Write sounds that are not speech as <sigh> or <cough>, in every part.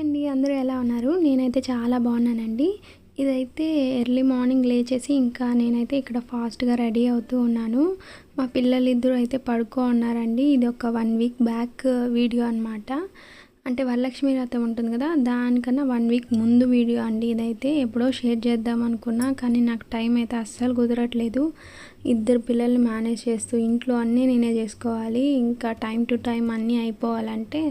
అండి అందరూ ఎలా ఉన్నారు? నేనైతే చాలా బాగున్నానండి. ఇదైతే ఎర్లీ మార్నింగ్ లేచేసి ఇంకా నేనైతే ఇక్కడ ఫాస్ట్గా రెడీ అవుతూ ఉన్నాను. మా పిల్లలు ఇద్దరు అయితే పడుకో ఉన్నారండి. ఇది ఒక వన్ వీక్ బ్యాక్ వీడియో అనమాట అంటే వరలక్ష్మి వ్రతం ఉంటుంది కదా దానికన్నా వన్ వీక్ ముందు వీడియో అండి ఇదైతే. ఎప్పుడో షేర్ చేద్దాం అనుకున్నా కానీ నాకు టైం అయితే అస్సలు కుదరట్లేదు. ఇద్దరు పిల్లల్ని మేనేజ్ చేస్తూ ఇంట్లో అన్నీ నేనే చేసుకోవాలి. ఇంకా టైం టు టైం అన్నీ అయిపోవాలంటే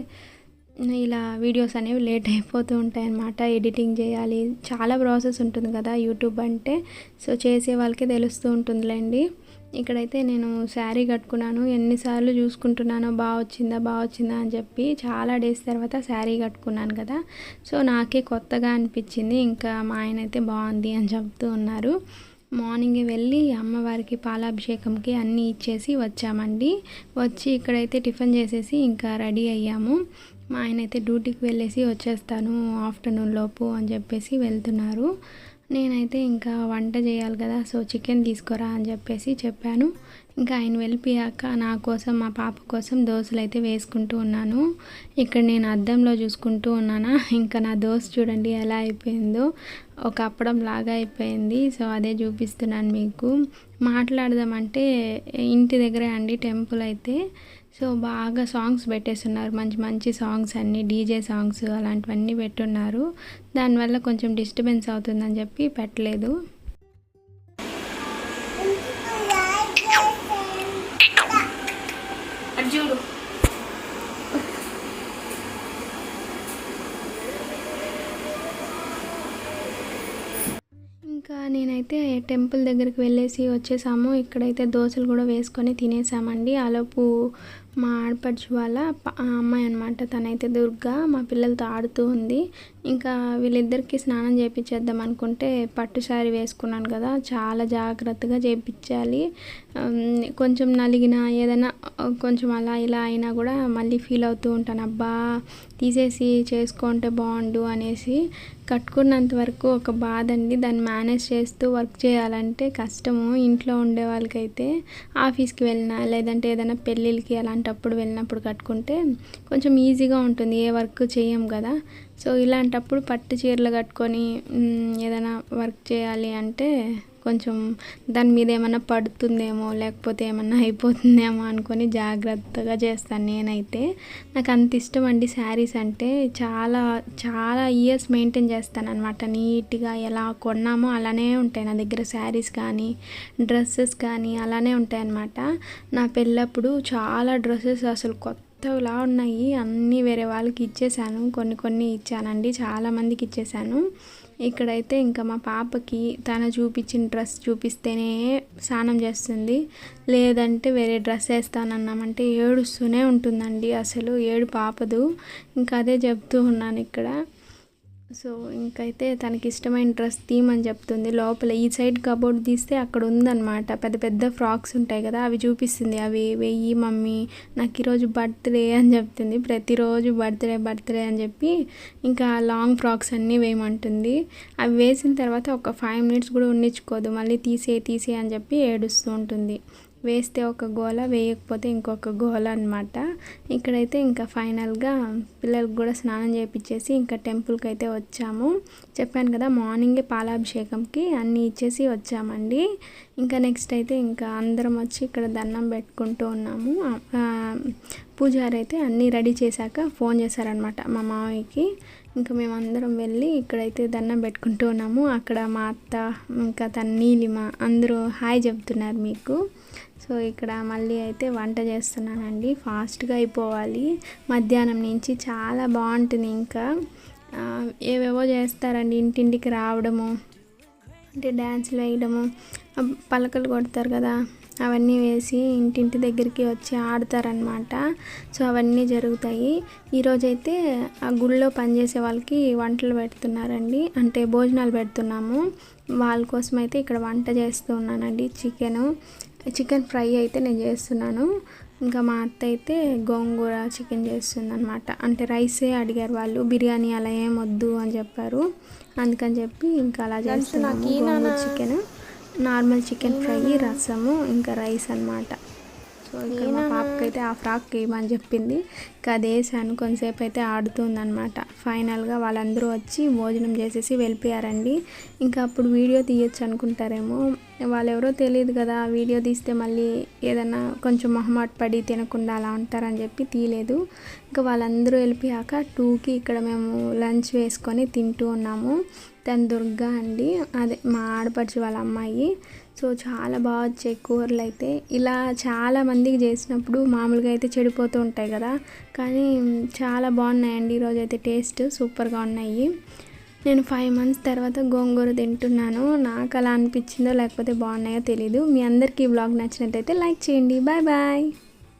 ఇలా వీడియోస్ అనేవి లేట్ అయిపోతూ ఉంటాయి అన్నమాట ఎడిటింగ్ చేయాలి. చాలా ప్రాసెస్ ఉంటుంది కదా యూట్యూబ్ అంటే. సో చేసే వాళ్ళకే తెలుస్తూ ఉంటుందిలేండి. ఇక్కడైతే నేను శారీ కట్టుకున్నాను. ఎన్నిసార్లు చూసుకుంటున్నానో బాగా వచ్చిందా బాగా వచ్చిందా అని చెప్పి చాలా డేస్ తర్వాత శారీ కట్టుకున్నాను కదా. సో నాకే కొత్తగా అనిపించింది. ఇంకా మా ఆయన అయితే బాగుంది అని చెప్తూ ఉన్నారు. మార్నింగే వెళ్ళి అమ్మవారికి పాలాభిషేకంకి అన్నీ ఇచ్చేసి వచ్చామండి. వచ్చి ఇక్కడైతే టిఫిన్ చేసేసి ఇంకా రెడీ అయ్యాము. మా ఆయన అయితే డ్యూటీకి వెళ్ళేసి వచ్చేస్తాను ఆఫ్టర్నూన్ లోపు అని చెప్పేసి వెళ్తున్నారు. నేనైతే ఇంకా వంట చేయాలి కదా సో చికెన్ తీసుకురా అని చెప్పేసి చెప్పాను. ఇంకా ఆయన వెళ్ళిపోయాక నా కోసం మా పాప కోసం దోశలు అయితే వేసుకుంటూ ఉన్నాను. ఇక్కడ నేను అద్దంలో చూసుకుంటూ ఉన్నానా ఇంకా నా దోశ చూడండి ఎలా అయిపోయిందో. ఒక అప్పడం లాగా అయిపోయింది సో అదే చూపిస్తున్నాను మీకు. మాట్లాడదామంటే ఇంటి దగ్గరే అండి టెంపుల్ అయితే. సో బాగా సాంగ్స్ పెట్టేస్తున్నారు. మంచి మంచి సాంగ్స్ అన్నీ డీజే సాంగ్స్ అలాంటివన్నీ పెట్టున్నారు. దానివల్ల కొంచెం డిస్టర్బెన్స్ అవుతుందని చెప్పి పెట్టలేదు. చూడు. ఇంకా నేనైతే టెంపుల్ దగ్గరికి వెళ్ళేసి వచ్చేసాము. ఇక్కడైతే దోశలు కూడా వేసుకొని తినేసామండి. ఆలోపు మా ఆడపడుచు వాళ్ళ ఆ అమ్మాయి అనమాట తనైతే దుర్గా మా పిల్లలతో ఆడుతూ ఉంది. ఇంకా వీళ్ళిద్దరికి స్నానం చేయించేద్దాం అనుకుంటే పట్టు శారీ వేసుకున్నాను కదా చాలా జాగ్రత్తగా చేయించాలి కొంచెం నలిగిన ఏదైనా కొంచెం అలా ఇలా అయినా కూడా మళ్ళీ ఫీల్ అవుతూ ఉంటాను. అబ్బా తీసేసి చేసుకుంటే బాగుండు అనేసి కట్టుకున్నంత వరకు ఒక బాధ అండి. దాన్ని మేనేజ్ చేస్తూ వర్క్ చేయాలంటే కష్టము. ఇంట్లో ఉండే వాళ్ళకైతే ఆఫీస్కి వెళ్ళినా లేదంటే ఏదైనా పెళ్ళిళ్ళకి అలాంటి అలాంటప్పుడు వెళ్ళినప్పుడు కట్టుకుంటే కొంచెం ఈజీగా ఉంటుంది. ఏ వర్క్ చేయం కదా. సో ఇలాంటప్పుడు పట్టు చీరలు కట్టుకొని ఏదైనా వర్క్ చేయాలి అంటే కొంచెం దాని మీద ఏమైనా పడుతుందేమో లేకపోతే ఏమన్నా <laughs> అయిపోతుందేమో అనుకొని జాగ్రత్తగా చేస్తాను నేనైతే. నాకు అంత ఇష్టం అండి శారీస్ అంటే. చాలా చాలా ఇయర్స్ మెయింటైన్ చేస్తాను అనమాట నీట్గా ఎలా కొన్నామో అలానే ఉంటాయి నా దగ్గర శారీస్ కానీ డ్రెస్సెస్ కానీ అలానే ఉంటాయి అన్నమాట నా పెళ్ళప్పుడు చాలా డ్రెస్సెస్ అసలు కొత్తలా ఉన్నాయి. అన్నీ వేరే వాళ్ళకి ఇచ్చేసాను. కొన్ని కొన్ని ఇచ్చానండి. చాలా మందికి ఇచ్చేసాను. ఇక్కడైతే ఇంకా మా పాపకి తను చూపించిన డ్రెస్ చూపిస్తేనే స్నానం చేస్తుంది. లేదంటే వేరే డ్రెస్ వేస్తానన్నామంటే ఏడుస్తూనే ఉంటుందండి. అసలు ఏడు పాపదు ఇంకా అదే చెప్తూ ఉన్నాను ఇక్కడ. సో ఇంకైతే తనకి ఇష్టమైన డ్రెస్ అని చెప్తుంది. లోపల ఈ సైడ్ కబోర్డ్ తీస్తే అక్కడ ఉందన్నమాట. పెద్ద పెద్ద ఫ్రాక్స్ ఉంటాయి కదా అవి చూపిస్తుంది. అవి వెయ్యి మమ్మీ నాకు ఈరోజు బర్త్డే అని చెప్తుంది. ప్రతిరోజు బర్త్డే బర్త్డే అని చెప్పి ఇంకా లాంగ్ ఫ్రాక్స్ అన్నీ వేయమంటుంది. అవి వేసిన తర్వాత ఒక ఫైవ్ మినిట్స్ కూడా ఉండించుకోదు మళ్ళీ తీసే తీసే అని చెప్పి ఏడుస్తూ ఉంటుంది. వేస్తే ఒక గోల వేయకపోతే ఇంకొక గోల అనమాట ఇక్కడైతే ఇంకా ఫైనల్గా పిల్లలకు కూడా స్నానం చేయించేసి ఇంకా టెంపుల్కి అయితే వచ్చాము. చెప్పాను కదా మార్నింగే పాలాభిషేకంకి అన్నీ ఇచ్చేసి వచ్చామండి. ఇంకా నెక్స్ట్ అయితే ఇంకా అందరం వచ్చి ఇక్కడ దండం పెట్టుకుంటూ ఉన్నాము. పూజారి అయితే అన్నీ రెడీ చేశాక ఫోన్ చేశారనమాట మా మామయ్యకి ఇంకా మేమందరం వెళ్ళి ఇక్కడైతే దండం పెట్టుకుంటూ ఉన్నాము. అక్కడ మా అత్త ఇంకా తన నీలిమ అందరూ హాయ్ చెప్తున్నారు మీకు. సో ఇక్కడ మళ్ళీ అయితే వంట చేస్తున్నానండి. ఫాస్ట్గా అయిపోవాలి. మధ్యాహ్నం నుంచి చాలా బాగుంటుంది ఇంకా. ఏవేవో చేస్తారండి. ఇంటింటికి రావడము అంటే డ్యాన్సులు వేయడము పలకలు కొడతారు కదా. అవన్నీ వేసి ఇంటింటి దగ్గరికి వచ్చి ఆడతారనమాట సో అవన్నీ జరుగుతాయి. ఈరోజైతే ఆ గుళ్ళో పనిచేసే వాళ్ళకి వంటలు పెడుతున్నారండి. అంటే భోజనాలు పెడుతున్నాము. వాళ్ళ కోసం అయితే ఇక్కడ వంట చేస్తూ ఉన్నానండి. చికెను చికెన్ ఫ్రై అయితే నేను చేస్తున్నాను. ఇంకా మా అత్త అయితే గోంగూర చికెన్ చేస్తుంది అనమాట అంటే రైసే అడిగారు వాళ్ళు. బిర్యానీ అలా ఏం వద్దు అని చెప్పారు. అందుకని చెప్పి ఇంకా అలా చేస్తున్నాము. Gongura chicken. Normal chicken fry రసము ఇంకా రైస్ అన్నమాట. సో ఇక్కడ మా పాపకి అయితే ఆ ఫ్రాక్ ఇవ్వమని చెప్పింది. ఇంకా అది వేసాను కొంతసేపు అయితే ఆడుతుందనమాట ఫైనల్గా వాళ్ళందరూ వచ్చి భోజనం చేసేసి వెళ్ళిపోయారండి. ఇంకా అప్పుడు వీడియో తీయొచ్చు అనుకుంటారేమో. వాళ్ళెవరో తెలియదు కదా వీడియో తీస్తే మళ్ళీ ఏదైనా కొంచెం మొహమాట పడి తినకుండా అలా ఉంటారని చెప్పి తీయలేదు. ఇంకా వాళ్ళందరూ వెళ్ళిపోయాక టూకి ఇక్కడ మేము లంచ్ వేసుకొని తింటూ ఉన్నాము. తను దుర్గా అండి. అదే మా ఆడపడుచు వాళ్ళ అమ్మాయి. సో చాలా బాగా వచ్చాయి కూరలు అయితే. ఇలా చాలా మందికి చేసినప్పుడు మామూలుగా అయితే చెడిపోతూ ఉంటాయి కదా. కానీ చాలా బాగున్నాయండి. ఈరోజు అయితే టేస్ట్ సూపర్గా ఉన్నాయి. నేను ఫైవ్ మంత్స్ తర్వాత గోంగూర తింటున్నాను. నాకు అలా అనిపించిందో లేకపోతే బాగున్నాయో తెలీదు. మీ అందరికీ ఈ బ్లాగ్ నచ్చినట్టయితే లైక్ చేయండి. Bye bye.